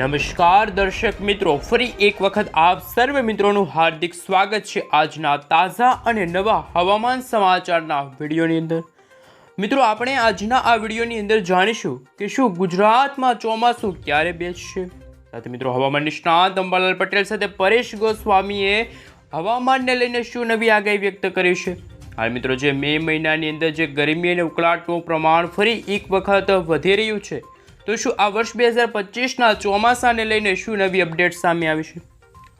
નમસ્કાર દર્શક મિત્રો, ફરી એક વખત આપ સર્વ મિત્રોનું હાર્દિક સ્વાગત છે આજના તાજા અને નવા હવામાન સમાચારના વિડીયોની અંદર. મિત્રો, આપણે આજના આ વિડીયોની અંદર જાણીશું કે શું ગુજરાતમાં ચોમાસું ક્યારે બેસશે? સાથે મિત્રો, હવામાન નિષ્ણાત અંબાલાલ પટેલ સાથે પરેશ ગોસ્વામીએ હવામાનને લઈને શું નવી આગાહી વ્યક્ત કરી છે? હાલ મિત્રો, જે મે મહિનાની અંદર જે ગરમી અને ઉકળાટનું પ્રમાણ ફરી એક વખત વધી રહ્યું છે. તો શું આ વર્ષ બે હજાર પચીસના ચોમાસાને લઈને શું નવી અપડેટ સામે આવી છે?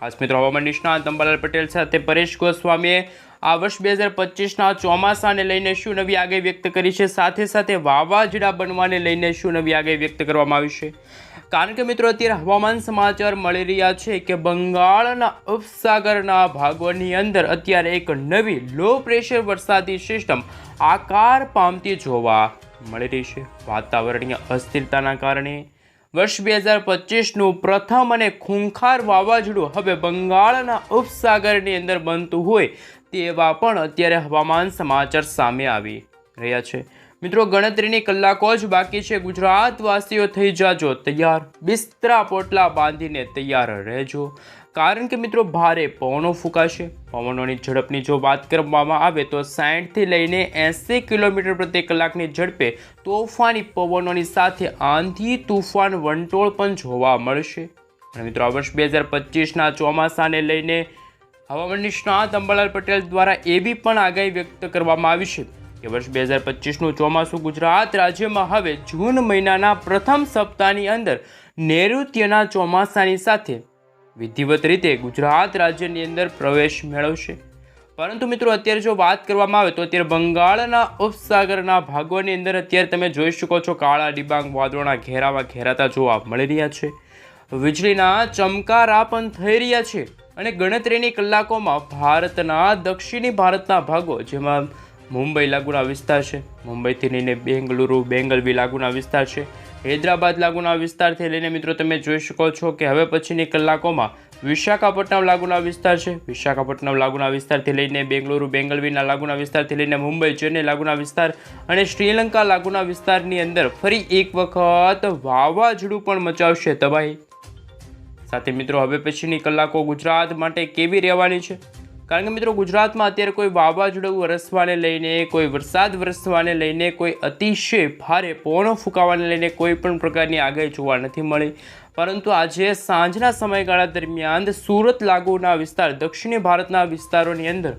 ખાસ મિત્રો, હવામાન નિષ્ણાંત અંબાલાલ પટેલ સાથે પરેશ ગોસ્વામીએ આ વર્ષ બે હજાર પચીસના ચોમાસાને લઈને શું નવી આગાહી વ્યક્ત કરી છે? સાથે સાથે વાવાઝોડા બનવાને લઈને શું નવી આગાહી વ્યક્ત કરવામાં આવી છે? કારણ કે મિત્રો અત્યારે હવામાન સમાચાર મળી રહ્યા છે કે બંગાળના ઉપસાગરના ભાગોની અંદર અત્યારે એક નવી લો પ્રેશર વરસાદી સિસ્ટમ આકાર પામતી જોવા મળી રહી છે. વાતાવરણીય અસ્થિરતાના કારણે વર્ષ બે હજાર પચીસનું પ્રથમ અને ખૂંખાર વાવાઝોડું હવે બંગાળના ઉપસાગરની અંદર બનતું હોય તેવા પણ અત્યારે હવામાન સમાચાર સામે આવી રહ્યા છે. મિત્રો, ગણતરીની કલાકો જ બાકી છે. ગુજરાતવાસીઓ થઈ જાજો. તૈયાર. બિસ્તરા પોટલા બાંધીને તૈયાર રહેજો. કારણ કે મિત્રો, ભારે પવનો ફૂંકાશે. પવનોની ઝડપની જો વાત કરવામાં આવે તો સાઠથી લઈને એંસી કિલોમીટર પ્રતિ કલાકની ઝડપે તોફાની પવનોની સાથે આંધી તુફાન વંટોળ પણ જોવા મળશે. અને મિત્રો, આ વર્ષ બે હજાર પચીસના ચોમાસાને લઈને હવામાન નિષ્ણાત અંબાલાલ પટેલ દ્વારા એવી પણ આગાહી વ્યક્ત કરવામાં આવી છે. કે વર્ષ બે હજાર પચીસનું ચોમાસું ગુજરાત રાજ્યમાં હવે જૂન મહિનાના પ્રથમ સપ્તાહની અંદર નૈઋત્યના ચોમાસાની સાથે વિધિવત રીતે ગુજરાત રાજ્યની અંદર પ્રવેશ મેળવશે. પરંતુ મિત્રો, અત્યારે જો વાત કરવામાં આવે તો અત્યારે બંગાળના ઉપસાગરના ભાગોની અંદર અત્યારે તમે જોઈ શકો છો, કાળા ડિબાંગ, વાદળોના ઘેરાવા ઘેરાતા જોવા મળી રહ્યા છે. વીજળીના ચમકારા પણ થઈ રહ્યા છે અને ગણતરીની કલાકોમાં ભારતના દક્ષિણી ભારતના ભાગો, જેમાં મુંબઈ લાગુના વિસ્તાર છે. મુંબઈથી લઈને બેંગલુરુ, બેંગલવી લાગુના વિસ્તાર છે. હૈદરાબાદ લાગુના વિસ્તારથી લઈને મિત્રો તમે જોઈ શકો છો કે હવે પછીની કલાકોમાં વિશાખાપટ્ટનમ લાગુના વિસ્તાર છે. વિશાખાપટ્ટનમ લાગુના વિસ્તારથી લઈને બેંગલુરુ, બેંગલવીના લાગુના વિસ્તારથી લઈને મુંબઈ, ચેન્નઈ લાગુના વિસ્તાર અને શ્રીલંકા લાગુના વિસ્તારની અંદર ફરી એક વખત વાવાઝોડું પણ મચાવશે. તબાહી. સાથે મિત્રો, હવે પછીની કલાકો ગુજરાત માટે કેવી રહેવાની છે? કારણ કે મિત્રો ગુજરાતમાં અત્યારે કોઈ વાવાઝોડું વરસવાને લઈને, કોઈ વરસાદ વરસવાને લઈને, કોઈ અતિશય ભારે પવનો ફૂંકાવાને લઈને કોઈ પણ પ્રકારની આગાહી જોવા નથી મળી. પરંતુ આજે સાંજના સમયગાળા દરમિયાન સુરત લાગુના વિસ્તાર, દક્ષિણ ભારતના વિસ્તારોની અંદર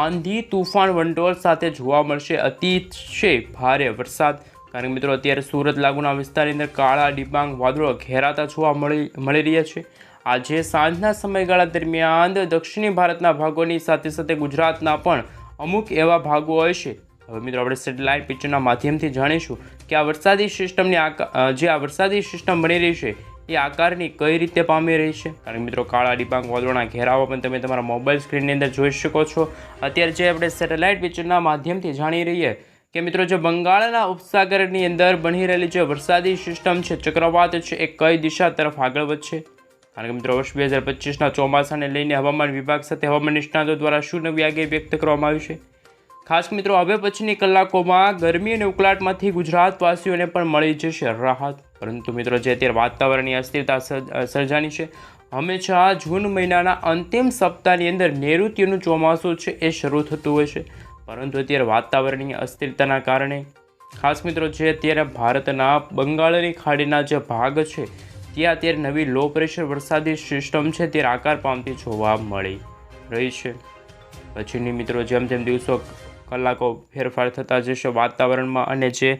આંધી તુફાન વંટોળ સાથે જોવા મળશે. અતિશય ભારે વરસાદ. કારણ કે મિત્રો અત્યારે સુરત લાગુના વિસ્તારની અંદર કાળા, ડિબાંગ વાદળો ઘેરાતા જોવા મળી મળી રહ્યા છે. આજે સાંજના સમયગાળા દરમિયાન દક્ષિણી ભારતના ભાગોની સાથે સાથે ગુજરાતના પણ અમુક એવા ભાગો હશે હવે મિત્રો આપણે સેટેલાઇટ પિક્ચરના માધ્યમથી જાણીશું કે આ વરસાદી સિસ્ટમની આકા જે આ વરસાદી સિસ્ટમ બની રહી છે, એ આકારની કઈ રીતે પામી રહી છે? કારણ કે મિત્રો કાળા ડિબાંગ વાદળોના ઘેરાવો પણ તમે તમારા મોબાઈલ સ્ક્રીનની અંદર જોઈ શકો છો. અત્યારે જે આપણે સેટેલાઇટ પિક્ચરના માધ્યમથી જાણી રહીએ કે મિત્રો જે બંગાળના ઉપસાગરની અંદર બની રહેલી જે વરસાદી સિસ્ટમ છે, ચક્રવાત છે, એ કઈ દિશા તરફ આગળ વધશે? કારણ કે મિત્રો વર્ષ બે હજાર પચીસના ચોમાસાને લઈને હવામાન વિભાગ સાથે હવામાન નિષ્ણાતો દ્વારા શું નવી આગાહી વ્યક્ત કરવામાં આવી છે? ખાસ મિત્રો, હવે પછીની કલાકોમાં ગરમી અને ઉકળાટમાંથી ગુજરાતવાસીઓને પણ મળી જશે રાહત. પરંતુ મિત્રો, જે અત્યારે વાતાવરણની અસ્થિરતા સર્જાની છે, હંમેશા જૂન મહિનાના અંતિમ સપ્તાહની અંદર નૈઋત્યનું ચોમાસું છે એ શરૂ થતું હોય છે. પરંતુ અત્યારે વાતાવરણીય અસ્થિરતાના કારણે, ખાસ મિત્રો, જે અત્યારે ભારતના બંગાળની ખાડીના જે ભાગ છે ત્યાં અત્યારે નવી લો પ્રેશર વરસાદી સિસ્ટમ છે તે આકાર પામતી જોવા મળી રહી છે. પછીની મિત્રો, જેમ જેમ દિવસો કલાકો ફેરફાર થતા જશે વાતાવરણમાં અને જે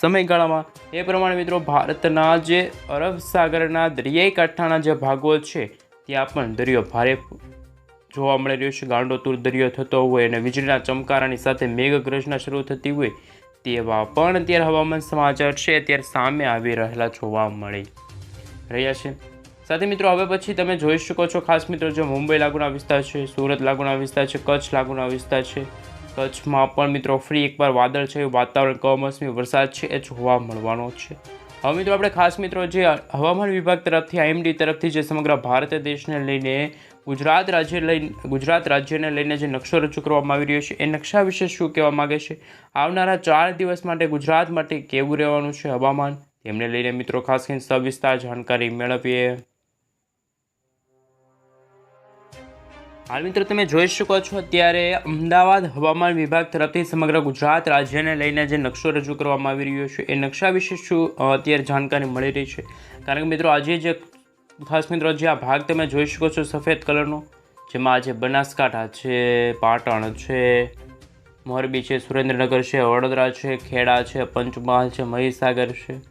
સમયગાળામાં, એ પ્રમાણે મિત્રો, ભારતના જે અરબ સાગરના દરિયાઈ કાંઠાના જે ભાગો છે, ત્યાં પણ દરિયો ભારે જોવા મળી રહ્યો છે. ગાંડોતુર દરિયો થતો હોય અને વીજળીના ચમકારાની સાથે મેઘગર્જના શરૂ થતી હોય તેવા પણ અત્યારે હવામાન સમાચાર છે, અત્યારે સામે આવી રહેલા જોવા મળી રહ્યા છે. સાથે મિત્રો, હવે પછી તમે જોઈ શકો છો, ખાસ મિત્રો, જે મુંબઈ લાગુના વિસ્તાર છે, સુરત લાગુના વિસ્તાર છે, કચ્છ લાગુના વિસ્તાર છે. કચ્છમાં પણ મિત્રો, ફ્રી એકવાર વાદળ છે વાતાવરણ કમોસમી વરસાદ છે, એ જોવા મળવાનો છે. હવે મિત્રો, આપણે ખાસ મિત્રો, જે હવામાન વિભાગ તરફથી, આઈએમડી તરફથી જે સમગ્ર ભારત દેશને લઈને, ગુજરાત રાજ્ય લઈને ગુજરાત રાજ્યને લઈને જે નકશો રજૂ કરવામાં આવી રહ્યો છે, એ નકશા વિશે શું કહેવા માગે છે? આવનારા ચાર દિવસ માટે ગુજરાત માટે કેવું રહેવાનું છે હવામાન? તેમને લઈને મિત્રો ખાસ કરીને સવિસ્તાર જાણકારી મેળવીએ. હાલ મિત્રો તમે જોઈ શકો છો અત્યારે અમદાવાદ હવામાન વિભાગ તરફથી સમગ્ર ગુજરાત રાજ્યને લઈને જે નકશો રજૂ કરવામાં આવી રહ્યો છે, એ નકશા વિશે શું અત્યારે જાણકારી મળી રહી છે? કારણ કે મિત્રો આજે જે ખાસ મિત્રો જે આ ભાગ તમે જોઈ શકો છો સફેદ કલરનો, જેમાં આજે બનાસકાંઠા છે, પાટણ છે, મોરબી છે, સુરેન્દ્રનગર છે, વડોદરા છે, ખેડા છે, પંચમહાલ છે, મહીસાગર છે.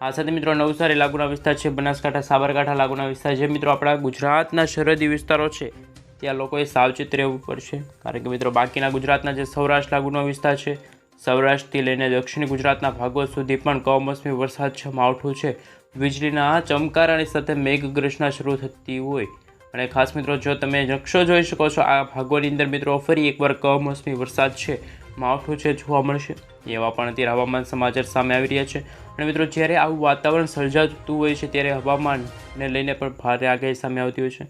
આ સાથે મિત્રો નવસારી લાગુના વિસ્તાર છે, બનાસકાંઠા, સાબરકાંઠા લાગુના વિસ્તાર જે મિત્રો, આપણા ગુજરાતના સરહદી વિસ્તારો છે, ત્યાં લોકોએ સાવચેત રહેવું પડશે. કારણ કે મિત્રો, બાકીના ગુજરાતના જે સૌરાષ્ટ્ર લાગુનો વિસ્તાર છે, સૌરાષ્ટ્રથી લઈને દક્ષિણ ગુજરાતના ભાગો સુધી પણ કમોસમી વરસાદ છે માવઠું છે. વીજળીના ચમકારાની સાથે મેઘગર્જના શરૂ થતી હોય. અને ખાસ મિત્રો, જો તમે નકશો જોઈ શકો છો, આ ભાગોની અંદર મિત્રો ફરી એકવાર કમોસમી વરસાદ છે. માવઠું છે, જોવા મળશે. એવા પણ અત્યારે હવામાન સમાચાર સામે આવી રહ્યા છે. અને મિત્રો, જ્યારે આવું વાતાવરણ સર્જાતું હોય છે, ત્યારે હવામાનને લઈને પણ ભારે આગાહી સામે આવતી હોય છે.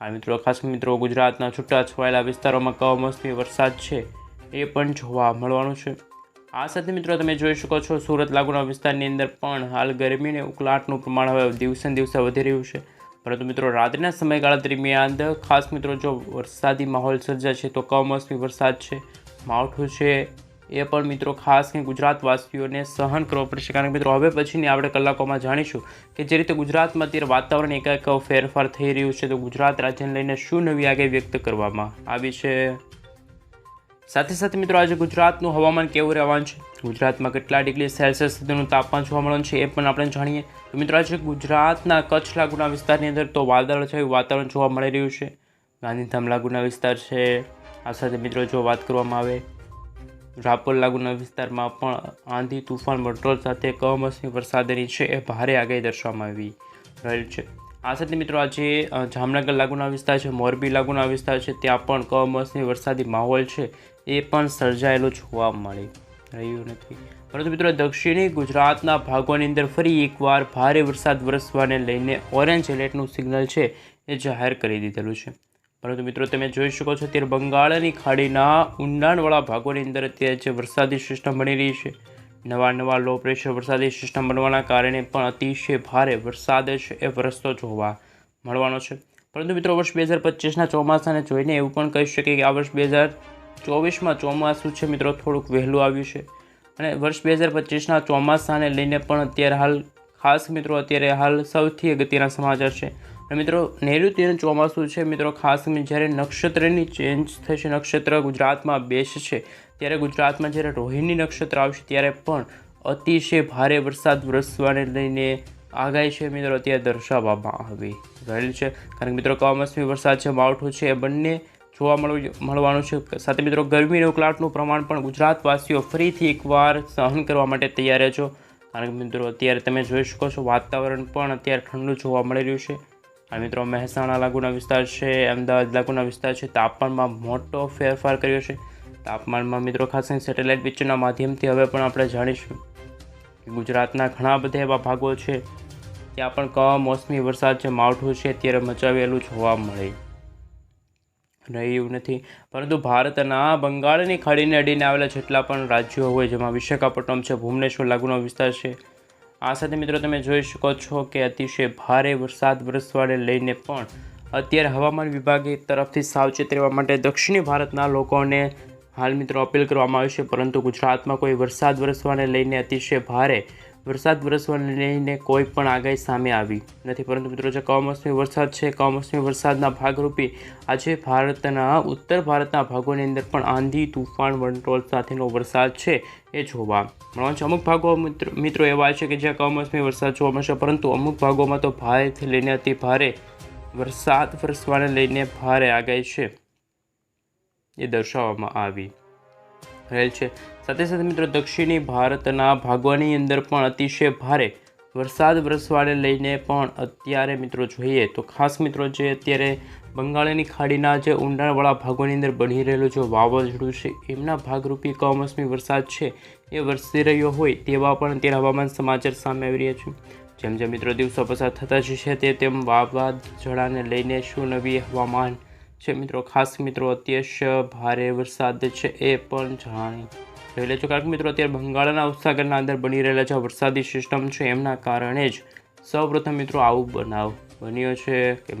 આ મિત્રો, ખાસ મિત્રો, ગુજરાતના છૂટા છવાયેલા વિસ્તારોમાં કમોસમી વરસાદ છે, એ પણ જોવા મળવાનું છે. આ સાથે મિત્રો, તમે જોઈ શકો છો, સુરત લાગુના વિસ્તારની અંદર પણ હાલ ગરમી અને ઉકળાટનું પ્રમાણ હવે દિવસે દિવસે વધી રહ્યું છે. પરંતુ મિત્રો, રાત્રિના સમયગાળા દરમિયાન ખાસ મિત્રો, જો વરસાદી માહોલ સર્જાશે તો કમોસમી વરસાદ છે. માવઠું છે. એ પણ મિત્રો ખાસ કંઈ ગુજરાતવાસીઓને સહન કરવો પડશે. કારણ કે મિત્રો, હવે પછીની આપણે કલાકોમાં જાણીશું કે જે રીતે ગુજરાતમાં અત્યારે વાતાવરણ એકાએક ફેરફાર થઈ રહ્યું છે, તો ગુજરાત રાજ્યને લઈને શું નવી આગાહી વ્યક્ત કરવામાં આવી છે? સાથે સાથે મિત્રો, આજે ગુજરાતનું હવામાન કેવું રહેવાનું છે? ગુજરાતમાં કેટલા ડિગ્રી સેલ્સિયસ સુધીનું તાપમાન જોવા મળવાનું છે એ પણ આપણે જાણીએ. તો મિત્રો, આજે ગુજરાતના કચ્છ લાગુના વિસ્તારની અંદર તો વાદળછાયું વાતાવરણ જોવા મળી રહ્યું છે. ગાંધીધામ લાગુના વિસ્તાર છે. આ સાથે મિત્રો જો વાત કરવામાં આવે, રાપર લાગુના વિસ્તારમાં પણ આંધી તુફાન વંટોળ સાથે કમોસમી વરસાદની છે એ ભારે આગાહી દર્શાવવામાં આવી રહેલ છે. આ સાથે મિત્રો આજે જામનગર લાગુના વિસ્તાર છે, મોરબી લાગુના વિસ્તાર છે, ત્યાં પણ કમોસમી વરસાદી માહોલ છે એ પણ સર્જાયેલો જોવા મળી રહ્યું નથી. પરંતુ મિત્રો દક્ષિણી ગુજરાતના ભાગોની અંદર ફરી એકવાર ભારે વરસાદ વરસવાને લઈને ઓરેન્જ એલર્ટનું સિગ્નલ છે એ જાહેર કરી દીધેલું છે. પરંતુ મિત્રો, તમે જોઈ શકો છો અત્યારે બંગાળની ખાડીના ઊંડાણવાળા ભાગોની અંદર અત્યારે જે વરસાદી સિસ્ટમ બની રહી છે. નવા નવા લો પ્રેશર વરસાદી સિસ્ટમ બનવાના કારણે પણ અતિશય ભારે વરસાદ છે એ વરસતો જોવા મળવાનો છે. પરંતુ મિત્રો, વર્ષ બે હજાર પચીસના ચોમાસાને જોઈને એવું પણ કહી શકીએ કે આ વર્ષ બે હજાર ચોવીસમાં ચોમાસું છે મિત્રો, થોડુંક વહેલું આવ્યું છે. અને વર્ષ બે હજાર પચીસના ચોમાસાને લઈને પણ અત્યારે હાલ ખાસ મિત્રો, અત્યારે હાલ સૌથી અગત્યના સમાચાર છે. મિત્રો નૈઋત્યનું ચોમાસું છે. મિત્રો, ખાસ કરીને જ્યારે નક્ષત્રની ચેન્જ થશે, નક્ષત્ર ગુજરાતમાં બેસશે, ત્યારે ગુજરાતમાં જ્યારે રોહિણી નક્ષત્ર આવશે, ત્યારે પણ અતિશય ભારે વરસાદ વરસવાને લઈને આગાહી છે મિત્રો, અત્યારે દર્શાવવામાં આવી રહેલ છે. કારણ કે મિત્રો, કમોસમી વરસાદ છે, માવઠું છે, એ બંને જોવા મળવું મળવાનું છે. સાથે મિત્રો ગરમી અને ઉકળાટનું પ્રમાણ પણ ગુજરાતવાસીઓ ફરીથી એકવાર સહન કરવા માટે તૈયાર રહેજો કારણ કે મિત્રો, અત્યારે તમે જોઈ શકો છો, વાતાવરણ પણ અત્યારે ઠંડુ જોવા મળી રહ્યું છે. અને મિત્રો, મહેસાણા લાગુના વિસ્તાર છે, અમદાવાદ લાગુના વિસ્તાર છે, તાપમાનમાં મોટો ફેરફાર કર્યો છે. તાપમાનમાં મિત્રો, ખાસ કરીને સેટેલાઇટ પિક્ચરના માધ્યમથી હવે પણ આપણે જાણીશું કે ગુજરાતના ઘણા બધા એવા ભાગો છે, ત્યાં પણ કમોસમી વરસાદ છે માવઠું છે, અત્યારે મચાવેલું જોવા મળે. રહ્યું નથી, પરંતુ ભારતના બંગાળની ખાડીને અડીને આવેલા જેટલા પણ રાજ્યો હોય, જેમાં વિશાખાપટ્ટનમ છે, ભુવનેશ્વર લાગુનો વિસ્તાર છે આ સાથે મિત્રો તમે જોઈ શકો છો કે અતિશય ભારે વરસાદ વરસવાને લઈને પણ અત્યારે હવામાન વિભાગે તરફથી સાવચેત રહેવા માટે દક્ષિણી ભારતના લોકોને હાલ મિત્રો અપીલ કરવામાં આવી છે, પરંતુ ગુજરાતમાં કોઈ વરસાદ વરસવાને લઈને અતિશય ભારે વરસાદ વરસવાને લઈને કોઈ પણ આગાહી સામે આવી નથી. પરંતુ મિત્રો, જે કમોસમી વરસાદ છે, કમોસમી વરસાદના ભાગરૂપે આજે ભારતના, ઉત્તર ભારતના ભાગોની અંદર પણ આંધી, તુફાન, વંટોળ સાથેનો વરસાદ છે એ જોવા મળવાનો છે. અમુક ભાગો મિત્રો એવા છે કે જ્યાં કમોસમી વરસાદ જોવા મળશે પરંતુ અમુક ભાગોમાં તો ભારેથી લઈને અતિ ભારે વરસાદ વરસવાને લઈને ભારે આગાહી છે એ દર્શાવવામાં આવી. રહેલ છે. સાથે સાથે મિત્રો, દક્ષિણી ભારતના ભાગવાની અંદર પણ અતિશય ભારે વરસાદ વરસવાને લઈને પણ અત્યારે મિત્રો જોઈએ તો ખાસ મિત્રો જે અત્યારે બંગાળની ખાડીના જે ઊંડાણવાળા ભાગોની અંદર બની રહેલું જે વાવાઝોડું છે, એમના ભાગરૂપી કમોસમી વરસાદ છે એ વરસી રહ્યો હોય તેવા પણ અત્યારે હવામાન સમાચાર સામે આવી રહ્યા છે. જેમ જેમ મિત્રો દિવસો પસાર થતા જશે તે તેમ વાવાઝોડાને લઈને શું નવી હવામાન છે મિત્રો. ખાસ મિત્રો અત્યશ ભારે વરસાદ છે એ પણ જાણી રહેલો લેજો. કારણ કે મિત્રો, અત્યારે બંગાળના ઉપસાગરના અંદર બની રહેલા જે વરસાદી સિસ્ટમ છે, એમના કારણે જ સૌપ્રથમ મિત્રો, આવું બનાવ બન્યો છે. કે